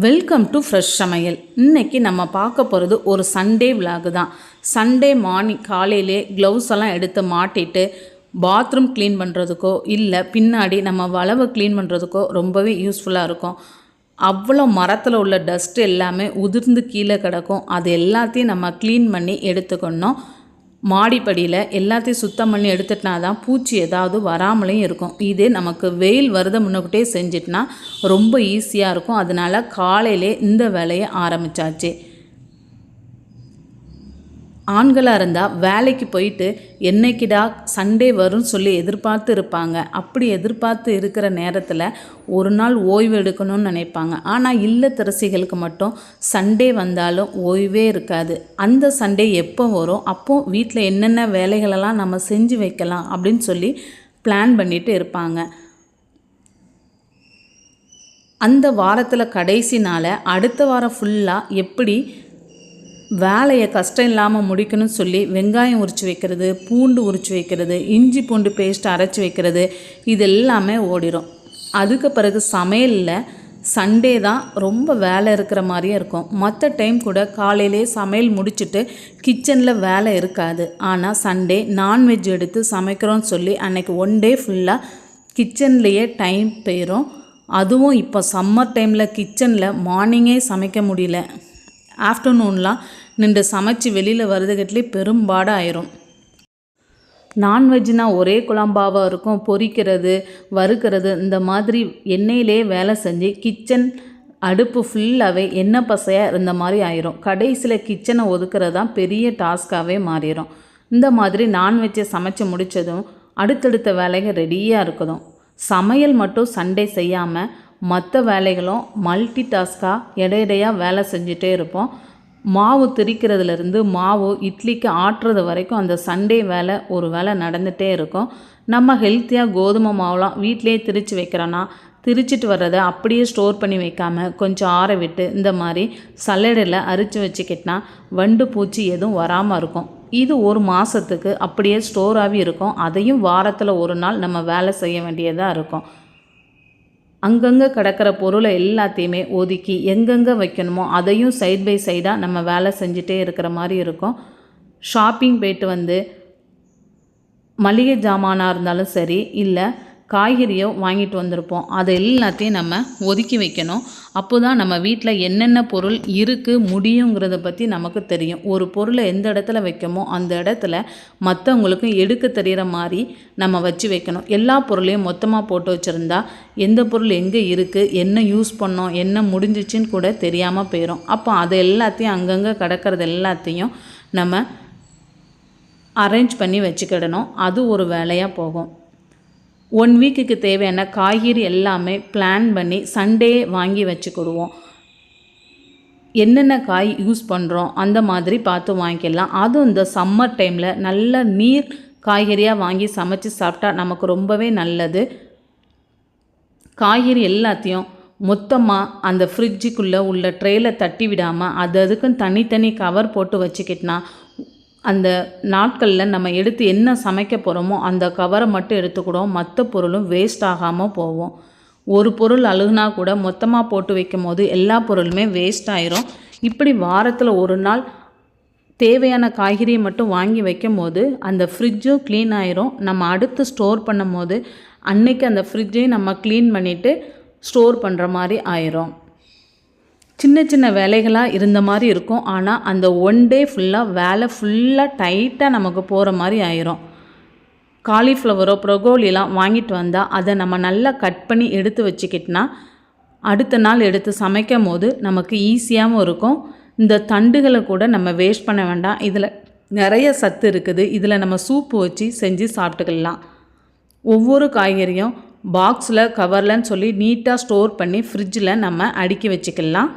Welcome to fresh சமையல். இன்னைக்கு நம்ம பார்க்க போகிறது ஒரு சண்டே விலாகு தான். சண்டே மார்னிங் காலையிலே க்ளவுஸ் எல்லாம் எடுத்து மாட்டிட்டு பாத்ரூம் க்ளீன் பண்ணுறதுக்கோ இல்லை பின்னாடி நம்ம வளவை க்ளீன் பண்ணுறதுக்கோ ரொம்பவே யூஸ்ஃபுல்லாக இருக்கும். அவ்வளோ மரத்தில் உள்ள டஸ்ட் எல்லாமே உதிர்ந்து கீழே கிடக்கும். அது எல்லாத்தையும் நம்ம க்ளீன் பண்ணி எடுத்துக்கணும். மாடிப்படியில் எல்லாத்தையும் சுத்தம் பண்ணி எடுத்துட்டினா தான் பூச்சி ஏதாவது வராமலையும் இருக்கும். இதே நமக்கு வெயில் வருத முன்னக்கிட்டே செஞ்சிட்டுனா ரொம்ப ஈஸியாக இருக்கும். அதனால காலையிலே இந்த வேலையை ஆரம்பித்தாச்சு ஆண்களாக இருந்தால் வேலைக்கு போயிட்டு என்னைக்குடா சண்டே வரும்னு சொல்லி எதிர்பார்த்து இருப்பாங்க. அப்படி எதிர்பார்த்து இருக்கிற நேரத்தில் ஒரு நாள் ஓய்வு எடுக்கணும்னு நினைப்பாங்க. ஆனால் இல்லத்தரசிகளுக்கு மட்டும் சண்டே வந்தாலும் ஓய்வே இருக்காது. அந்த சண்டே எப்போ வரும்? அப்போது வீட்டில் என்னென்ன வேலைகளெல்லாம் நம்ம செஞ்சு வைக்கலாம் அப்படின்னு சொல்லி பிளான் பண்ணிட்டு இருப்பாங்க. அந்த வாரத்தில் கடைசி நாளை அடுத்த வாரம் ஃபுல்லாக எப்படி வேலையை கஷ்டம் இல்லாமல் முடிக்கணும்னு சொல்லி வெங்காயம் உரித்து வைக்கிறது பூண்டு உரித்து வைக்கிறது இஞ்சி பூண்டு பேஸ்ட் அரைச்சி வைக்கிறது இது எல்லாமே ஓடிடும் அதுக்கு பிறகு சமையலில் சண்டே தான் ரொம்ப வேலை இருக்கிற மாதிரியே இருக்கும். மற்ற டைம் கூட காலையிலே சமையல் முடிச்சுட்டு கிச்சனில் வேலை இருக்காது. ஆனால் சண்டே நான்வெஜ் எடுத்து சமைக்கிறோன்னு சொல்லி அன்னைக்கு ஒன் டே ஃபுல்லாக கிச்சன்லேயே டைம் போயிடும் அதுவும் இப்போ சம்மர் டைமில் கிச்சனில் மார்னிங்கே சமைக்க முடியல. ஆஃப்டர்நூன்லாம் நின்று சமைச்சு வெளியில் வருதுகட்டிலே பெரும்பாடாக ஆயிரும் நான்வெஜ்னா ஒரே குழம்பாவாக இருக்கும் பொரிக்கிறது வறுக்கிறது இந்த மாதிரி எண்ணெயிலே வேலை செஞ்சு கிச்சன் அடுப்பு ஃபுல்லாகவே எண்ணெய் பசையாக இருந்த மாதிரி ஆயிரும். கடைசியில் கிச்சனை ஒதுக்குறது தான் பெரிய டாஸ்க்காகவே மாறிடும் இந்த மாதிரி நான்வெஜ்ஜை சமைச்சு முடித்ததும் அடுத்தடுத்த வேலைகள் ரெடியாக இருக்குதும். சமையல் மட்டும் சண்டே செய்யாமல் மற்ற வேலைகளும் மல்டி டாஸ்காக இடையிடையாக வேலை செஞ்சுட்டே இருப்போம். மாவு திரிக்கிறதுலேருந்து மாவு இட்லிக்கு ஆட்டுறது வரைக்கும் அந்த சண்டே வேலை ஒரு வேலை நடந்துகிட்டே இருக்கும். நம்ம ஹெல்த்தியாக கோதுமை மாவுலாம் வீட்டிலே திரித்து வைக்கிறோன்னா திரிச்சிட்டு வர்றதை அப்படியே ஸ்டோர் பண்ணி வைக்காமல் கொஞ்சம் ஆற விட்டு இந்த மாதிரி சல்லடையில் அரித்து வச்சுக்கிட்டனா வண்டு பூச்சி எதுவும் வராமல் இருக்கும். இது ஒரு மாதத்துக்கு அப்படியே ஸ்டோராகவே இருக்கும். அதையும் வாரத்தில் ஒரு நாள் நம்ம வேலை செய்ய வேண்டியதாக இருக்கும். அங்கங்கே கிடக்கிற பொருளை எல்லாத்தையுமே ஒதுக்கி எங்கெங்கே வைக்கணுமோ அதையும் சைட் பை சைடாக நம்ம வேலை செஞ்சுட்டே இருக்கிற மாதிரி இருக்கும். ஷாப்பிங் போயிட்டு வந்து மளிகை ஜாமானாக இருந்தாலும் சரி இல்லை காய்கறியோ வாங்கிட்டு வந்திருப்போம். அதை எல்லாத்தையும் நம்ம ஒதுக்கி வைக்கணும். அப்போ தான் நம்ம வீட்டில் என்னென்ன பொருள் இருக்குது முடியுங்கிறத பற்றி நமக்கு தெரியும். ஒரு பொருளை எந்த இடத்துல வைக்கமோ அந்த இடத்துல மற்றவங்களுக்கும் எடுக்க தெரிகிற மாதிரி நம்ம வச்சு வைக்கணும். எல்லா பொருளையும் மொத்தமாக போட்டு வச்சுருந்தா எந்த பொருள் எங்கே இருக்குது என்ன யூஸ் பண்ணோம் என்ன முடிஞ்சிச்சின்னு கூட தெரியாமல் போயிடும் அப்போ அதை எல்லாத்தையும் அங்கங்கே கிடக்கிறது எல்லாத்தையும் நம்ம அரேஞ்ச் பண்ணி வச்சுக்கிடணும். அது ஒரு வேலையாக போகும். ஒன் வீக்குக்கு தேவையான காய்கறி எல்லாமே பிளான் பண்ணி சண்டே வாங்கி வச்சுக்கிடுவோம். என்னென்ன காய் யூஸ் பண்ணுறோம் அந்த மாதிரி பார்த்து வாங்கிக்கலாம். அதுவும் இந்த சம்மர் டைமில் நல்ல நீர் காய்கறியாக வாங்கி சமைச்சு சாப்பிட்டா நமக்கு ரொம்பவே நல்லது. காய்கறி எல்லாத்தையும் மொத்தமாக அந்த ஃப்ரிட்ஜுக்குள்ளே உள்ள ட்ரேயில் தட்டி விடாமல் அது அதுக்குன்னு தனித்தனி கவர் போட்டு வச்சுக்கிட்டனா அந்த நாட்களில் நம்ம எடுத்து என்ன சமைக்க போகிறோமோ அந்த கவரை மட்டும் எடுத்துக்கிடுவோம். மற்ற பொருளும் வேஸ்ட் ஆகாமல் போவோம் ஒரு பொருள் அழுகுனா கூட மொத்தமாக போட்டு வைக்கும் போது எல்லா பொருளுமே வேஸ்ட் ஆயிரும். இப்படி வாரத்தில் ஒரு நாள் தேவையான காய்கறியை மட்டும் வாங்கி வைக்கும் போது அந்த ஃப்ரிட்ஜும் க்ளீன் ஆயிரும். நம்ம அடுத்து ஸ்டோர் பண்ணும் போது அன்னைக்கு அந்த ஃப்ரிட்ஜையும் நம்ம க்ளீன் பண்ணிவிட்டு ஸ்டோர் பண்ணுற மாதிரி ஆயிரும். சின்ன சின்ன வேலைகளாக இருந்த மாதிரி இருக்கும். ஆனால் அந்த ஒன் டே ஃபுல்லாக வேலை ஃபுல்லாக டைட்டாக நமக்கு போகிற மாதிரி ஆயிரும். காலிஃப்ளவரோ ப்ரொகோலிலாம் வாங்கிட்டு வந்தால் அதை நம்ம நல்லா கட் பண்ணி எடுத்து வச்சுக்கிட்டோன்னா அடுத்த நாள் எடுத்து சமைக்கும் போது நமக்கு ஈஸியாகவும் இருக்கும். இந்த தண்டுகளை கூட நம்ம வேஸ்ட் பண்ண வேண்டாம். இதில் நிறைய சத்து இருக்குது. இதில் நம்ம சூப்பு வச்சு செஞ்சு சாப்பிட்டுக்கலாம். ஒவ்வொரு காய்கறியும் பாக்ஸில் கவர்லன்னு சொல்லி நீட்டாக ஸ்டோர் பண்ணி ஃப்ரிட்ஜில் நம்ம அடுக்கி வச்சுக்கலாம்.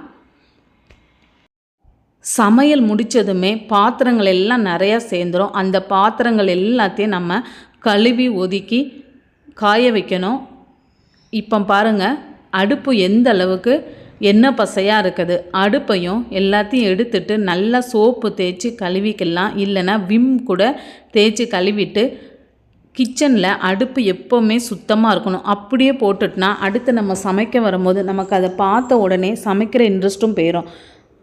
சமையல் முடித்ததுமே பாத்திரங்கள் எல்லாம் நிறையா சேர்ந்துடும் அந்த பாத்திரங்கள் எல்லாத்தையும் நம்ம கழுவி ஒதுக்கி காய வைக்கணும். இப்போ பாருங்கள் அடுப்பு எந்த அளவுக்கு எண்ணெய் பசையாக இருக்குது. அடுப்பையும் எல்லாத்தையும் எடுத்துட்டு நல்லா சோப்பு தேய்ச்சி கழுவிக்கலாம். இல்லைன்னா விம் கூட தேய்ச்சி கழுவிட்டு கிச்சனில் அடுப்பு எப்போவுமே சுத்தமாக இருக்கணும். அப்படியே போட்டுட்டுனா அடுத்து நம்ம சமைக்க வரும்போது நமக்கு அதை பார்த்த உடனே சமைக்கிற இன்ட்ரெஸ்ட்டும் போயிடும்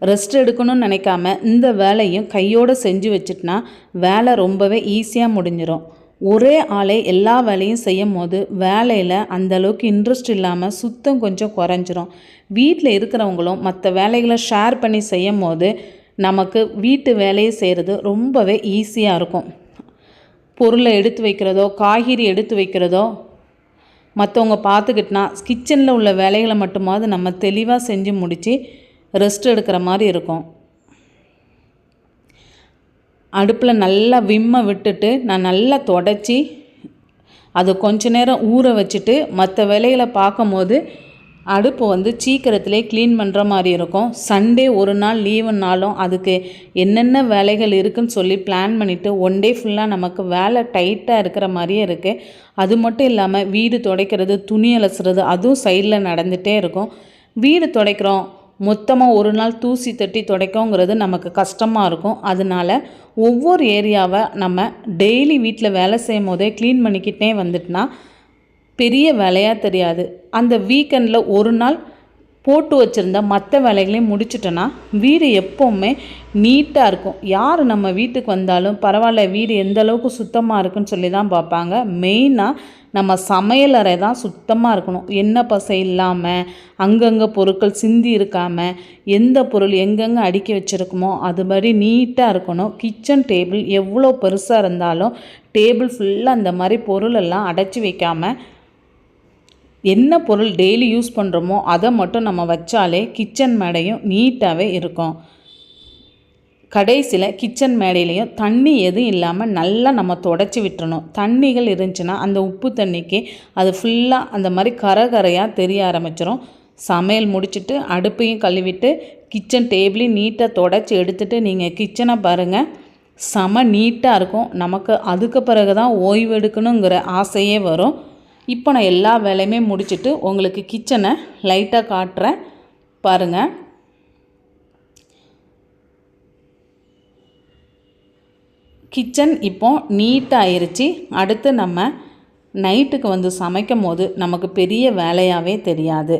ரெஸ்ட் எடுக்கணும்னு நினைக்காம இந்த வேலையும் கையோடு செஞ்சு வச்சுட்டுனா வேலை ரொம்பவே ஈஸியாக முடிஞ்சிடும் ஒரே ஆளே எல்லா வேலையும் செய்யும் போது வேலையில் அந்த அளவுக்கு இன்ட்ரெஸ்ட் இல்லாமல் சுத்தம் கொஞ்சம் குறைஞ்சிரும். வீட்டில் இருக்கிறவங்களும் மற்ற வேலைகளை ஷேர் பண்ணி செய்யும் போது நமக்கு வீட்டு வேலையை செய்கிறது ரொம்பவே ஈஸியாக இருக்கும். பொருளை எடுத்து வைக்கிறதோ காய்கறி எடுத்து வைக்கிறதோ மற்றவங்க பார்த்துக்கிட்டனா கிச்சனில் உள்ள வேலைகளை மட்டுமாவது நம்ம தெளிவாக செஞ்சு முடித்து ரெஸ்ட் எடுக்கிற மாதிரி இருக்கும். அடுப்பில் நல்லா விம்மை விட்டுட்டு நான் நல்லா தொடச்சி அது கொஞ்ச நேரம் ஊற வச்சுட்டு மற்ற வேலைகளை பார்க்கும்போது அடுப்பு வந்து சீக்கிரத்திலே க்ளீன் பண்ணுற மாதிரி இருக்கும். சண்டே ஒரு நாள் லீவுனாலும் அதுக்கு என்னென்ன வேலைகள் இருக்குன்னு சொல்லி பிளான் பண்ணிவிட்டு ஒன் டே ஃபுல்லாக நமக்கு வேலை டைட்டாக இருக்கிற மாதிரியே இருக்குது அது மட்டும் இல்லாமல் வீடு துடைக்கிறது துணி அலசுறது அதுவும் சைடில் நடந்துகிட்டே இருக்கும். வீடு துடைக்கிறோம். மொத்தமாக ஒரு நாள் தூசி தட்டி துடைக்கோங்கிறது நமக்கு கஷ்டமாக இருக்கும். அதனால் ஒவ்வொரு ஏரியாவை நம்ம டெய்லி வீட்டில் வேலை செய்யும் போதே க்ளீன் பண்ணிக்கிட்டே வந்துட்டுனா பெரிய வேலையாக தெரியாது. அந்த வீக்கெண்டில் ஒரு நாள் போட்டு வச்சுருந்த மற்ற வேலைகளையும் முடிச்சிட்டோன்னா வீடு எப்போவுமே நீட்டாக இருக்கும். யார் நம்ம வீட்டுக்கு வந்தாலும் பரவாயில்ல வீடு எந்த அளவுக்கு சுத்தமாக இருக்குன்னு சொல்லி தான் பார்ப்பாங்க மெயினாக நம்ம சமையலறை தான் சுத்தமாக இருக்கணும். எண்ணெய் பசை இல்லாமல் அங்கங்கே பொருட்கள் சிந்தி இருக்காமல் எந்த பொருள் எங்கெங்கே அடுக்கி வச்சுருக்குமோ அது மாதிரி நீட்டாக இருக்கணும். கிச்சன் டேபிள் எவ்வளோ பெருசாக இருந்தாலும் டேபிள் ஃபுல்லாக அந்த மாதிரி பொருளெல்லாம் அடைச்சி வைக்காமல் என்ன பொருள் டெய்லி யூஸ் பண்ணுறோமோ அதை மட்டும் நம்ம வச்சாலே கிச்சன் மேடையும் நீட்டாகவே இருக்கும். கடைசியில் கிச்சன் மேடையிலையும் தண்ணி எதுவும் இல்லாமல் நல்லா நம்ம தொடச்சி விட்டுறணும். தண்ணிகள் இருந்துச்சுன்னா அந்த உப்பு தண்ணிக்கு அது ஃபுல்லாக அந்த மாதிரி கரகரையாக தெரிய ஆரம்பிச்சிடும் சமையல் முடிச்சுட்டு அடுப்பையும் கழுவிட்டு கிச்சன் டேபிளையும் நீட்டாக தொடச்சி எடுத்துகிட்டு நீங்கள் கிச்சனை பாருங்கள் செம நீட்டாக இருக்கும். நமக்கு அதுக்கு பிறகு தான் ஓய்வு எடுக்கணுங்கிற ஆசையே வரும். இப்போ நான் எல்லா வேலையுமே முடிச்சுட்டு உங்களுக்கு கிச்சனை லைட்டாக காட்டுறேன். பாருங்கள் கிச்சன் இப்போ நீட்டாக ஆயிடுச்சு அடுத்து நம்ம நைட்டுக்கு வந்து சமைக்கும் போது நமக்கு பெரிய வேலையாகவே தெரியாது.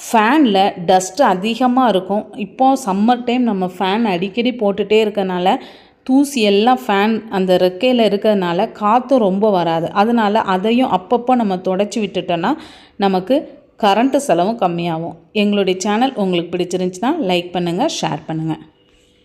ஃபேனில் டஸ்ட்டு அதிகமாக இருக்கும். இப்போது சம்மர் டைம் நம்ம ஃபேன் அடிக்கடி போட்டுகிட்டே இருக்கனால தூசி எல்லாம் ஃபேன் அந்த ரெக்கையில் இருக்கிறதுனால காற்றும் ரொம்ப வராது. அதனால் அதையும் அப்பப்போ நம்ம தொடச்சி விட்டுட்டோன்னா நமக்கு கரண்ட்டு செலவும் கம்மியாகும். எங்களுடைய சேனல் உங்களுக்கு பிடிச்சிருந்துச்சின்னா லைக் பண்ணுங்கள் ஷேர் பண்ணுங்கள்